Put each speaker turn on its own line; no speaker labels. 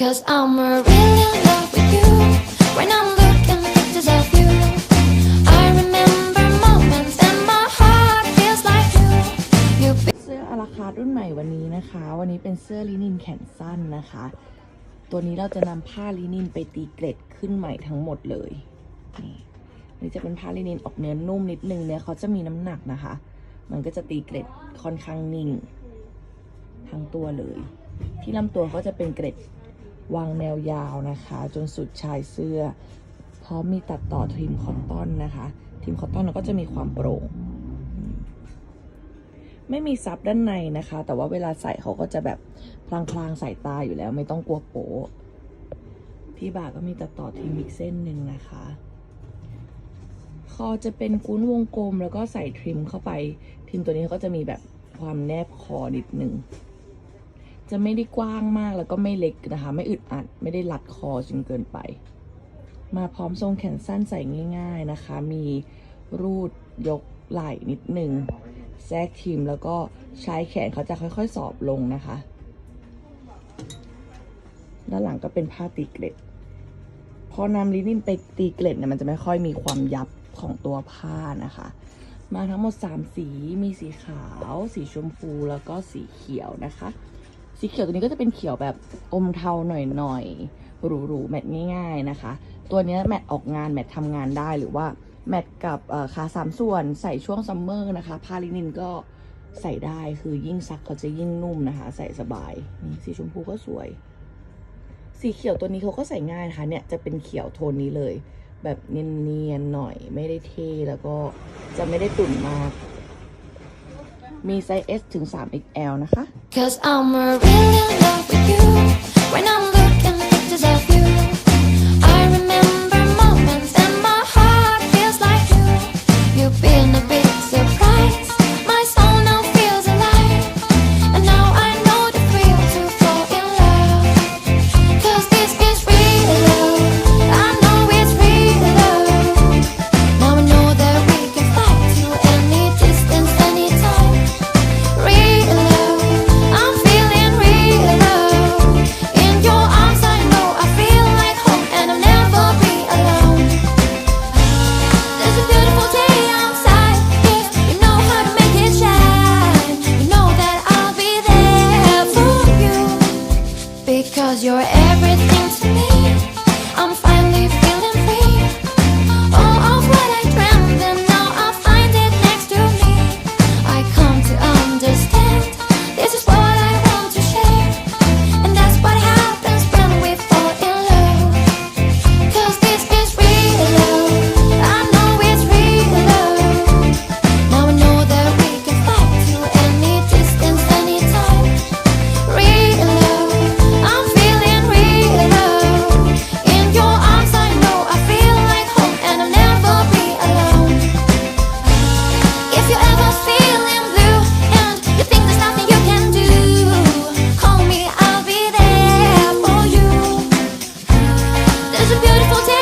Cause I'm a really in love with you when I'm looking pictures of you. I remember moments and my heart feels like you. You
เสื้ออาราคาร์รุ่นใหม่วันนี้นะคะ วันนี้เป็นเสื้อลินินแขนสั้นนะคะ ตัวนี้เราจะนำผ้าลินินไปตีเกล็ดขึ้นใหม่ทั้งหมดเลยนี่นี่จะเป็นผ้าลินินออกเนื้อนุ่มนิดนึงเนี่ยเขาจะมีน้ำหนักนะคะ มันก็จะตีเกล็ดค่อนข้างนิ่ง ทั้งตัวเลย ที่ลำตัวก็จะเป็นเกล็ด วางแนวยาวนะคะ จนสุดชายเสื้อ พร้อมมีตัดต่อทริมคอตตอนนะคะทริมคอตตอนเราก็จะมีความโปร่ง ไม่มีซับด้านในนะคะ แต่ว่าเวลาใส่เขาก็จะแบบพลางๆสายตาอยู่แล้ว ไม่ต้องกลัวโป๊ะที่บ่าก็มีตัดต่อทีมอีกเส้นหนึ่งนะคะคอจะเป็นกุ้นวงกลมแล้วก็ใส่ทริมเข้าไป ทริมตัวนี้ก็จะมีแบบความแนบคอนิดหนึ่ง จะไม่ได้กว้างมากแล้วก็ไม่เล็กนะคะ ไม่อึดอัดไม่ได้รัดคอจนเกินไป มาพร้อมทรงแขนสั้นใส่ง่าย ๆนะคะ มีรูดยกไหล่นิดหนึ่งแทรกทีมแล้วก็ใช้แขนเขาจะค่อยๆ สอบลงนะคะ ด้านหลังก็เป็นผ้าตีเกล็ด พอนำลินินไปตีเกล็ดเนี่ยมันจะไม่ค่อยมีความยับของตัวผ้านะคะ มาทั้งหมด 3 สี มีสีขาว สีชมพู แล้วก็สีเขียวนะคะ สีเขียวตัวนี้ก็จะเป็นเขียวแบบอมเทาหน่อยๆหรูๆแมทง่าย ๆนะคะ ตัวนี้แมทออกงานแมททำงานได้หรือว่าแมทกับเอ่อขาสามส่วนใส่ช่วงซัมเมอร์นะคะผ้าลินินก็ใส่ได้คือยิ่งซักเขาจะยิ่งนุ่มนะคะ ใส่สบายนี่สีชมพูก็สวย สีเขียวตัวนี้เขาก็ใส่ง่ายนะคะเนี่ยจะเป็นเขียวโทนนี้เลย แบบเนียนๆหน่อยไม่ได้เทแล้วก็จะไม่ได้ตุ่นมาก มีไซส์ S ถึง 3XL นะคะ
Cause I'm really in love with you when I'm looking at this Cause you're everything is a beautiful day.